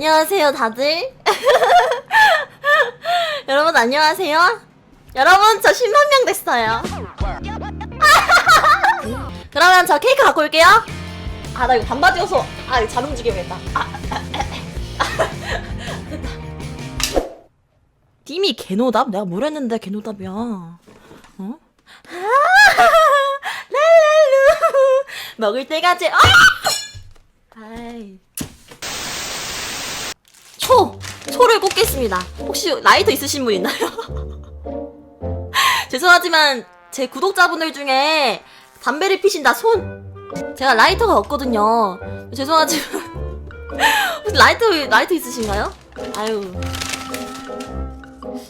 안녕하세요, 다들. 여러분, 안녕하세요. 여러분, 저 10만명 됐어요. 그러면 저 케이크 갖고 올게요. 아, 나 이거 반바지여서, 아, 이거 잘 움직여야겠다. 아, 됐다. 팀이 개노답? 내가 뭘 했는데 개노답이야. 어? 아, 랄랄루. 먹을 때까지, 아! 아이. 초! 초를 꽂겠습니다. 혹시 라이터 있으신 분 있나요? 죄송하지만 제 구독자분들 중에 담배를 피신다 손! 제가 라이터가 없거든요. 죄송하지만 혹시 라이터 라이터 있으신가요? 아유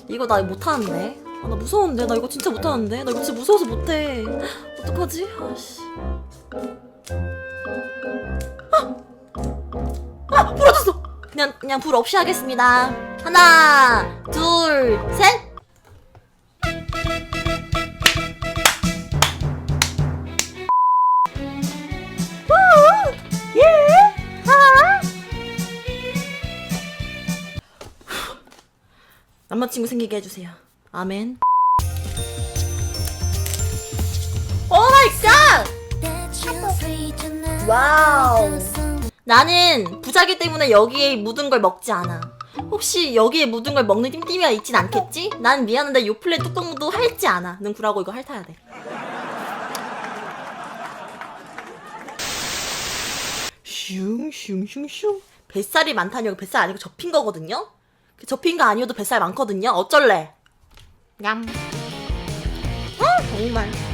이거 나 못하는데. 아, 나 무서운데 나 이거 진짜 못하는데 나 이거 진짜 무서워서 못해. 어떡하지? 아씨. 아. 그냥 그냥 불 없이 하겠습니다. 하나, 둘, 셋. 우, 예, 하. 남자친구 생기게 해주세요. 아멘. 오 마이 갓! 와우. 나는 부자기 때문에 여기에 묻은 걸 먹지 않아. 혹시 여기에 묻은 걸 먹는 띵띵이가 있진 않겠지? 난 미안한데 요플레 뚜껑도 핥지 않아. 는 구라고 이거 핥아야 돼. 슝슝슝슝. 뱃살이 많다니 여기 뱃살 아니고 접힌 거거든요? 그 접힌 거 아니어도 뱃살 많거든요? 어쩔래? 냠. 어, 정말.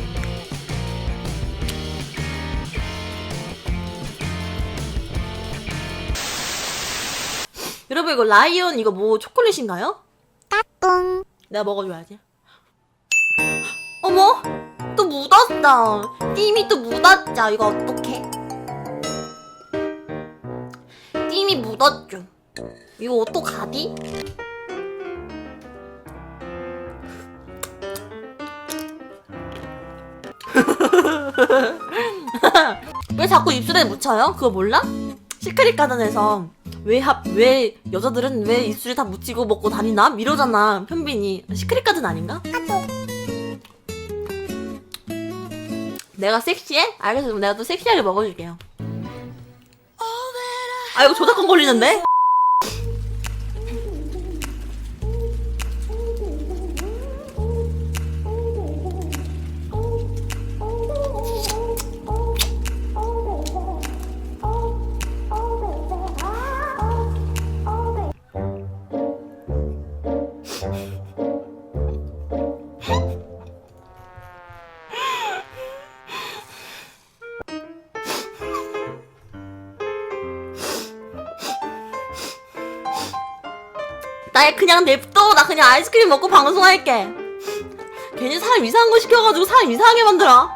여러분 이거 라이언 이거 뭐 초콜릿인가요? 따뚱 내가 먹어줘야지. 어머, 또 묻었어. 띠미 또 묻었죠. 이거 어떡해? 띠미 묻었죠. 이거 어떡하디? 왜 자꾸 입술에 묻혀요? 그거 몰라? 시크릿 가든에서 왜 합, 왜 여자들은 왜 입술에 다 묻히고 먹고 다니나? 이러잖아 현빈이 시크릿 가든 아닌가? 내가 섹시해? 알겠어 그럼 내가 또 섹시하게 먹어줄게요 아 이거 저작권 걸리는데? 나 그냥 냅둬. 나 그냥 아이스크림 먹고 방송할게. 괜히 사람 이상한 거 시켜가지고 사람 이상하게 만들어